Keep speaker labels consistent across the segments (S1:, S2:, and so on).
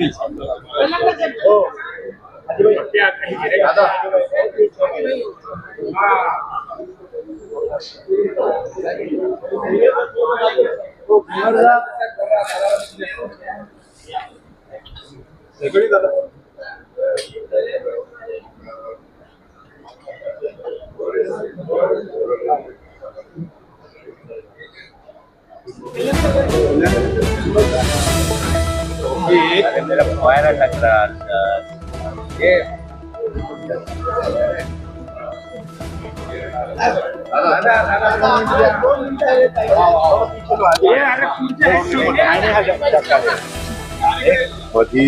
S1: Please ఎక్కడి కదా Thank you.
S2: मधी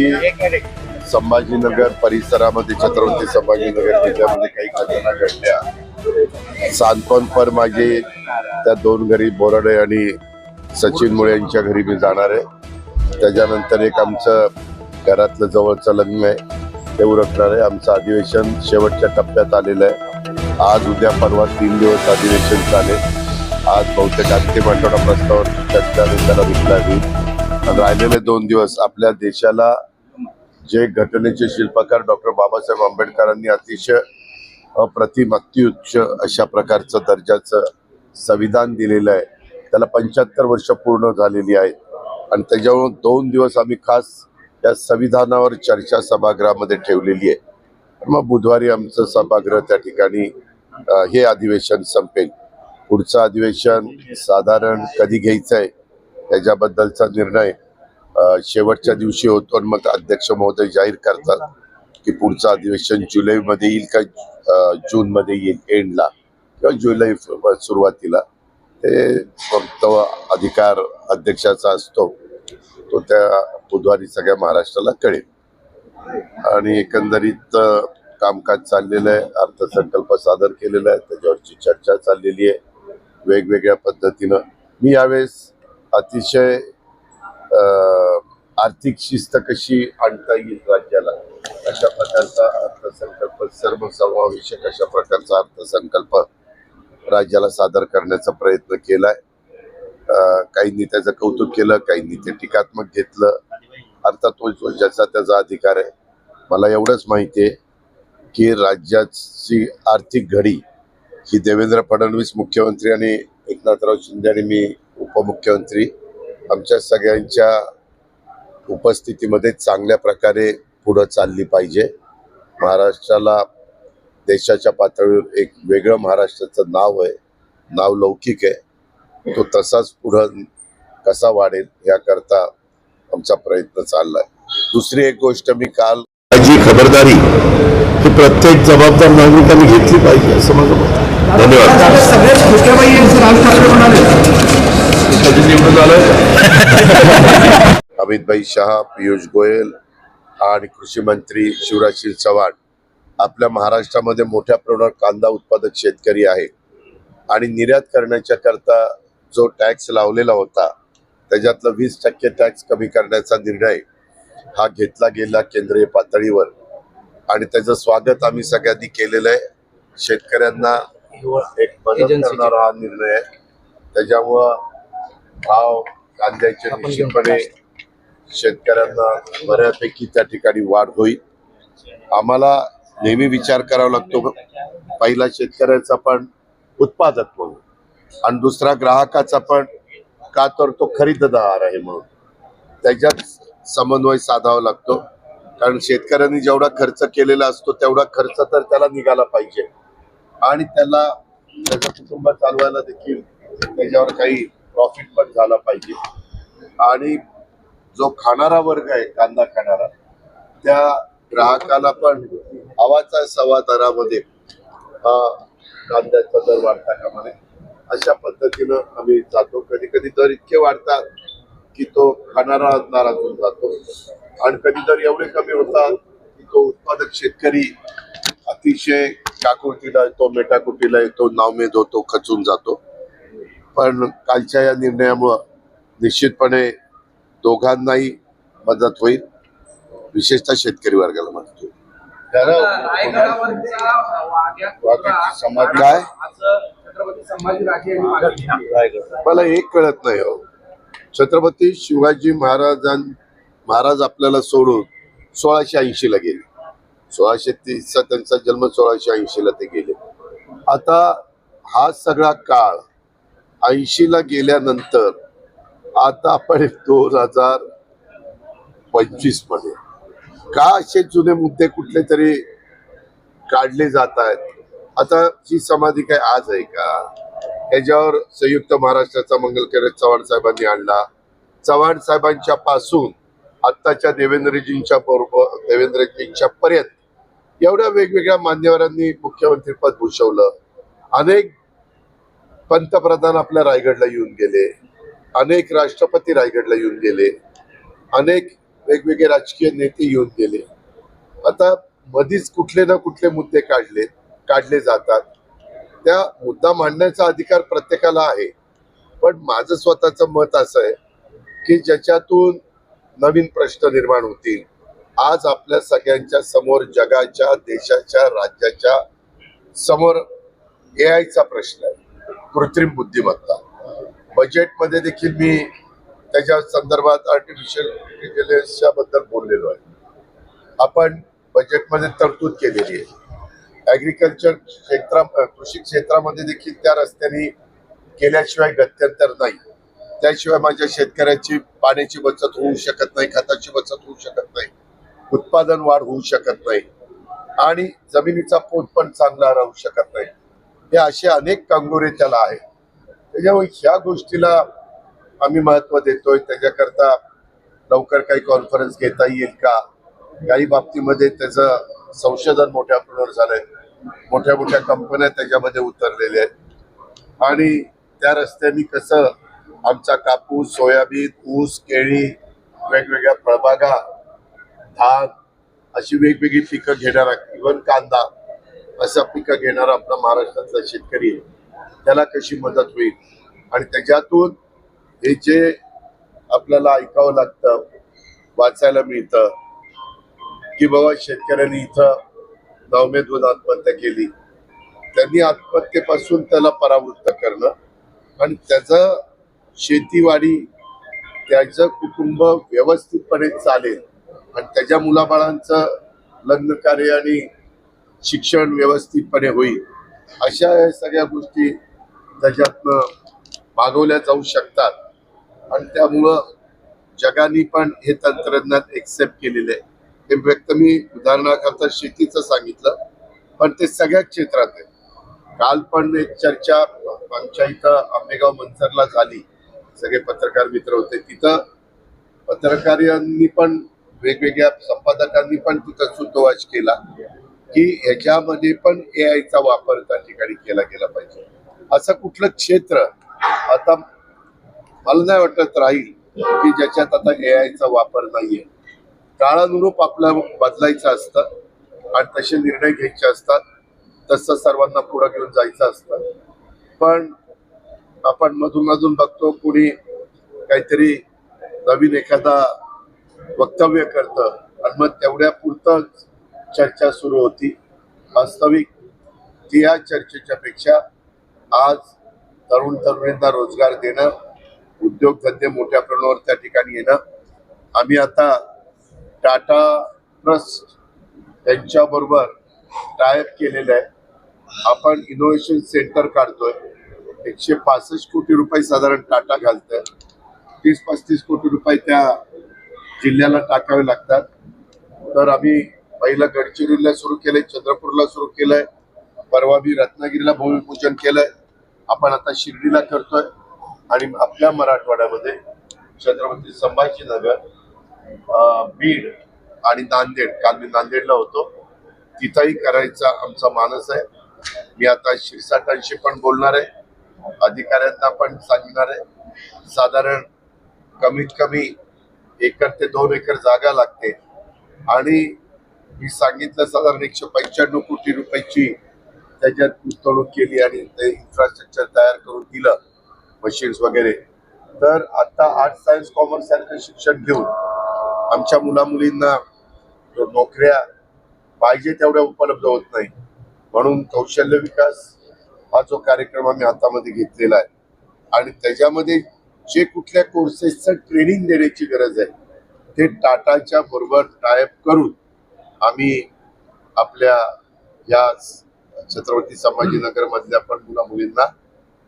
S2: संभाजीनगर परिसरामध्ये छत्रपती संभाजीनगर जिल्ह्यामध्ये काही घटना घडल्या सांत्वनपर माझे त्या दोन घरी बोराडे आणि सचिन मुळे यांच्या घरी मी जाणार आहे त्याच्यानंतर एक आमचं घरातलं जवळचं लग्न आहे. ते उरकणार आहे. आमचं अधिवेशन शेवटच्या टप्प्यात आलेलं आहे. आज उद्या परवा तीन दिवस अधिवेशन चालेल. आज बहुतेक अंतिम आठवडा प्रस्तावर चर्चा त्याला रिप्लाय होईल आणि राहिलेले दोन दिवस आपल्या देशाला जे घटनेचे शिल्पकार डॉक्टर बाबासाहेब आंबेडकरांनी अतिशय अप्रतिम अत्युच्च अशा प्रकारचं दर्जाचं संविधान दिलेलं आहे. त्याला पंच्याहत्तर वर्ष पूर्ण झालेली आहेत. आणि त्याच्यामुळं दोन दिवस आम्ही खास या संविधानावर चर्चा सभागृहामध्ये ठेवलेली आहे. मग बुधवारी आमचं सभागृह त्या ठिकाणी हे अधिवेशन संपेल. पुढचं अधिवेशन साधारण कधी घ्यायचं आहे त्याच्याबद्दलचा निर्णय शेवटच्या दिवशी होतो आणि मग अध्यक्ष महोदय जाहीर करतात की पुढचं अधिवेशन जुलैमध्ये येईल का जूनमध्ये येईल एंडला किंवा जुलै सुरुवातीला. ते फक्त अधिकार अध्यक्षाचा असतो. तो त्या बुधवारी सगळ्या महाराष्ट्राला कळेल. आणि एकंदरीत कामकाज चाललेलं आहे अर्थसंकल्प सादर केलेला आहे त्याच्यावरची चर्चा चाललेली आहे वेगवेगळ्या पद्धतीनं. मी यावेळेस अतिशय आर्थिक शिस्त कशी आणता येईल राज्याला अशा प्रकारचा अर्थसंकल्प सर्वसमावेशक अशा प्रकारचा अर्थसंकल्प राज्याला सादर करण्याचा प्रयत्न केला आहे काहींनी त्याचं कौतुक केलं काहींनी ते टीकात्मक घेतलं. अर्थात तो जो ज्याचा त्याचा अधिकार आहे. मला एवढंच माहिती आहे की राज्याची आर्थिक घडी ही देवेंद्र फडणवीस मुख्यमंत्री आणि एकनाथराव शिंदे आणि मी उपमुख्यमंत्री आमच्या सगळ्यांच्या उपस्थितीमध्ये चांगल्या प्रकारे पुढं चालली पाहिजे. महाराष्ट्राला देशाच्या पातळीवर एक वेगळं महाराष्ट्राचं नाव आहे. नाव लौकिक आहे. तो तसाच पुढं कसा वाढेल याकरता आमचा प्रयत्न चाललाय. दुसरी एक गोष्ट मी काल
S3: जी खबरदारी ही प्रत्येक जबाबदार नागरिकांनी घेतली पाहिजे असं माझं मत. धन्यवाद. आलं
S2: अमितभाई शहा पियुष गोयल आणि कृषी मंत्री शिवराज चव्हाण आपल्या महाराष्ट्रामध्ये मोठ्या प्रमाणावर कांदा उत्पादक शेतकरी आहे आणि निर्यात करण्याच्या करता जो टॅक्स लावलेला होता त्याच्यातलं वीस टक्के टॅक्स कमी करण्याचा निर्णय हा घेतला गेला केंद्रीय पातळीवर. आणि त्याचं स्वागत आम्ही सगळ्यांनी केलेलं आहे. शेतकऱ्यांना एक मदत करणारा हा निर्णय आहे. त्याच्यामुळं भाव कांद्याचे निश्चितपणे शेतकऱ्यांना बऱ्यापैकी त्या ठिकाणी वाढ होईल. आम्हाला नेहमी विचार करावा लागतो. पहिला शेतकऱ्याचा पण उत्पादक म्हणून. आणि दुसरा ग्राहकाचा पण का तर तो खरीददार आहे म्हणून. त्याच्यात समन्वय साधावा लागतो. कारण शेतकऱ्यांनी जेवढा खर्च केलेला असतो तेवढा खर्च तर त्याला निघाला पाहिजे. आणि त्याला त्याचं कुटुंब चालवायला देखील त्याच्यावर काही प्रॉफिट पण झाला पाहिजे. आणि जो खाणारा वर्ग आहे कांदा खाणारा त्या ग्राहकाला पण हवाचा सवा दरामध्ये. कांद्याचा दर वाढता कामाने अशा पद्धतीनं आम्ही जातो. कधी कधी दर इतके वाढतात की तो खाणारा नाराज होऊन जातो. आणि कधी तर एवढे कमी होतात की तो उत्पादक शेतकरी अतिशय काकुळतीला येतो मेटाकुटीला येतो नावमेद होतो खचून जातो. पण कालच्या या निर्णयामुळं निश्चितपणे दोघांनाही मदत होईल. विशेषतः शेतकरी वर्गाला मदत होईल. काय?
S4: छत्रपती संभाजीराजे.
S2: मला एक कळत नाही हो. छत्रपती शिवाजी महाराजां महाराज आपल्याला सोडून सोळाशे ऐंशी ला गेले. सोळाशे तीसचा त्यांचा जन्म सोळाशे ऐंशी ला ते गेले. आता हा सगळा काळ ऐंशी ला गेल्यानंतर आता आपण दोन हजार पंचवीसमध्ये का असे जुने मुद्दे कुठले तरी काढले जात आहेत? आता ही समाधी काय आज आहे का? याच्यावर संयुक्त महाराष्ट्राचा मंगलकर चव्हाण साहेबांनी आणला. चव्हाण साहेबांच्या पासून आत्ताच्या देवेंद्रजींच्या बरोबर देवेंद्रजींच्या पर्यंत एवढ्या वेगवेगळ्या मान्यवरांनी मुख्यमंत्रीपद भूषवलं. अनेक पंतप्रधान आपल्या रायगडला येऊन गेले. अनेक राष्ट्रपती रायगडला येऊन गेले. अनेक वेगवेगळे राजकीय नेते येऊन गेले. आता मधीच कुठले ना कुठले मुद्दे काढले काढले जातात. त्या मुद्दा मांडण्याचा अधिकार प्रत्येकाला आहे. पण माझं स्वतःचं मत असं आहे की ज्याच्यातून नवीन प्रश्न निर्माण होतील. आज आपल्या सगळ्यांच्या समोर जगाच्या देशाच्या राज्याच्या समोर ए आयचा प्रश्न आहे. कृत्रिम बुद्धिमत्ता. बजेटमध्ये देखील मी त्याच्या संदर्भात आर्टिफिशियल इंटेलिजन्सच्या बद्दल बोललेलो आहे. आपण बजेटमध्ये तरतूद केलेली आहे. ऍग्रिकल्चर क्षेत्रा कृषी क्षेत्रामध्ये देखील त्या रस्त्याने केल्याशिवाय गत्यंतर नाही. त्याशिवाय माझ्या शेतकऱ्याची पाण्याची बचत होऊ शकत नाही खताची बचत होऊ शकत नाही उत्पादन वाढ होऊ शकत नाही आणि जमिनीचा पोत पण चांगला राहू शकत नाही. हे असे अनेक कंगोरे त्याला आहेत. त्याच्यामुळे ह्या गोष्टीला आम्ही महत्त्व देतोय. त्याच्याकरता लवकर काही कॉन्फरन्स घेता येईल का? काही बाबतीमध्ये त्याचं संशोधन मोठ्या प्रमाणावर झालंय. मोठ्या मोठ्या कंपन्या त्याच्यामध्ये उतरलेल्या आहेत. आणि त्या रस्त्याने कसं आमचा कापूस सोयाबीन ऊस केळी वेगवेगळ्या फळबागा धान अशी वेगवेगळी पिकं घेणारा इव्हन कांदा असं पिकं घेणारा आपला महाराष्ट्रातला शेतकरी आहे. त्याला कशी मदत होईल? आणि त्याच्यातून हे जे आपल्याला ऐकावं लागतं वाचायला मिळतं की बाबा शेतकऱ्यांनी इथं नवमेधून आत्महत्या केली. त्यांनी आत्महत्येपासून त्याला परावृत्त करणं आणि त्याचं शेतीवाडी त्याचं कुटुंब व्यवस्थितपणे चालेल आणि त्याच्या मुलाबाळांचं लग्न कार्य आणि शिक्षण व्यवस्थितपणे होईल. अशा या सगळ्या गोष्टी त्याच्यातनं मागवल्या जाऊ शकतात. आणि त्यामुळं जगाने पण हे तंत्रज्ञान एक्सेप्ट केलेलं आहे. हे व्यक्त मी उदाहरणाकरता शेतीचं सांगितलं पण ते सगळ्या क्षेत्रात आहे. काल पण एक चर्चा आमच्या इथं आंबेगाव मंचरला झाली. सगळे पत्रकार मित्र होते तिथं. पत्रकारांनी पण वेगवेगळ्या संपादकांनी पण तिथं सुतोवाच केला की ह्याच्यामध्ये पण ए आयचा वापर त्या ठिकाणी केला गेला पाहिजे. असं कुठलं क्षेत्र आता मला नाही वाटत राहील की ज्याच्यात आता ए आयचा वापर नाहीये. काळानुरूप आपला बदलायचं असतं आणि तसे निर्णय घ्यायचे असतात तसं सर्वांना पुढं घेऊन जायचं असतं. पण आपण मधून मधून बघतो कुणी काहीतरी नवीन एखादा वक्तव्य करतं आणि मग तेवढ्या पुरतच चर्चा सुरू होती. वास्तविक त्या या चर्चेच्या पेक्षा आज तरुण तरुणींना रोजगार देणं उद्योगधंदे मोठ्या प्रमाणावर त्या ठिकाणी येणं. आम्ही आता टाटा ट्रस्ट यांच्याबरोबर टायप केलेलं आहे. आपण इनोव्हेशन सेंटर काढतोय. एकशे पासष्ट कोटी रुपये साधारण टाटा घालतोय. तीस पस्तीस कोटी रुपये त्या जिल्ह्याला टाकावे लागतात. तर आम्ही पहिलं गडचिरोलीला सुरू केलंय चंद्रपूरला सुरू केलंय परवा मी रत्नागिरीला भूमिपूजन केलंय. आपण आता शिर्डीला करतोय. आणि आपल्या मराठवाड्यामध्ये छत्रपती संभाजीनगर बीड आणि नांदेड काल मी नांदेडला होतो. तिथंही करायचा आमचा मानस आहे. मी आता शिरसाटांशी पण बोलणार आहे. अधिकाऱ्यांना पण सांगणार आहे. साधारण कमीत कमी एकर ते दोन एकर जागा लागते. आणि मी सांगितलं साधारण एकशे पंच्याण्णव कोटी रुपयाची त्याच्यात गुंतवणूक केली आणि ते इन्फ्रास्ट्रक्चर तयार करून दिलं मशीन्स वगैरे. तर आता आर्ट सायन्स कॉमर्स सारखं शिक्षण घेऊन आमच्या मुलामुलींना नोकऱ्या पाहिजे तेवढ्या उपलब्ध होत नाही. म्हणून कौशल्य विकास हा जो कार्यक्रम आम्ही हातामध्ये घेतलेला आहे. आणि त्याच्यामध्ये जे कुठल्या कोर्सेसचं ट्रेनिंग देण्याची गरज आहे ते टाटाच्या बरोबर टायप करून आम्ही आपल्या या छत्रपती संभाजीनगरमधल्या पण मुला मुलींना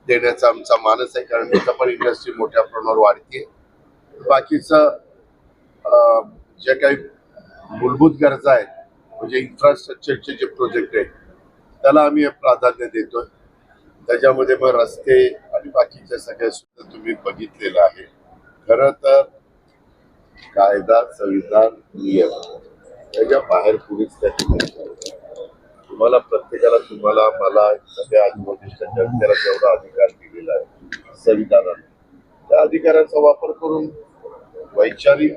S2: देण्याचा आमचा मानस आहे. कारण तिथं पण इंडस्ट्री मोठ्या प्रमाणावर वाढते बाकीचं ज्या काही मूलभूत गरजा आहेत म्हणजे इन्फ्रास्ट्रक्चरचे जे प्रोजेक्ट आहेत त्याला आम्ही प्राधान्य देतोय. त्याच्यामध्ये मग रस्ते आणि बाकीच्या सगळ्या सुद्धा तुम्ही बघितलेलं आहे खरं तर कायदा संविधान नियम त्याच्या बाहेर कुणीच त्याची तुम्हाला प्रत्येकाला तुम्हाला मला सगळ्या आजूबाजूच्या जनतेला जेवढा अधिकार दिलेला आहे संविधानाने. त्या अधिकाराचा वापर करून वैचारिक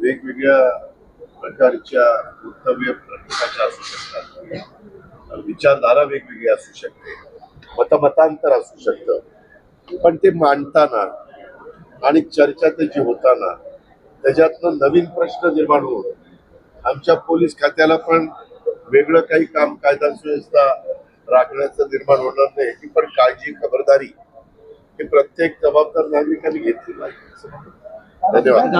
S2: वेगवेगळ्या प्रकारच्या वक्तव्य प्रत्येकाच्या असू शकतात. विचारधारा वेगवेगळी असू शकते. मतमतांतर असू शकतं. पण ते मांडताना आणि चर्चा त्याची होताना त्याच्यातनं नवीन प्रश्न निर्माण होऊन आमच्या पोलीस खात्याला पण वेगळं काही काम कायदा सुव्यवस्था राखण्याचं निर्माण होणार नाही ही पण काळजी खबरदारी ही प्रत्येक जबाबदार नागरिकांनी घेतली पाहिजे. धन्यवाद.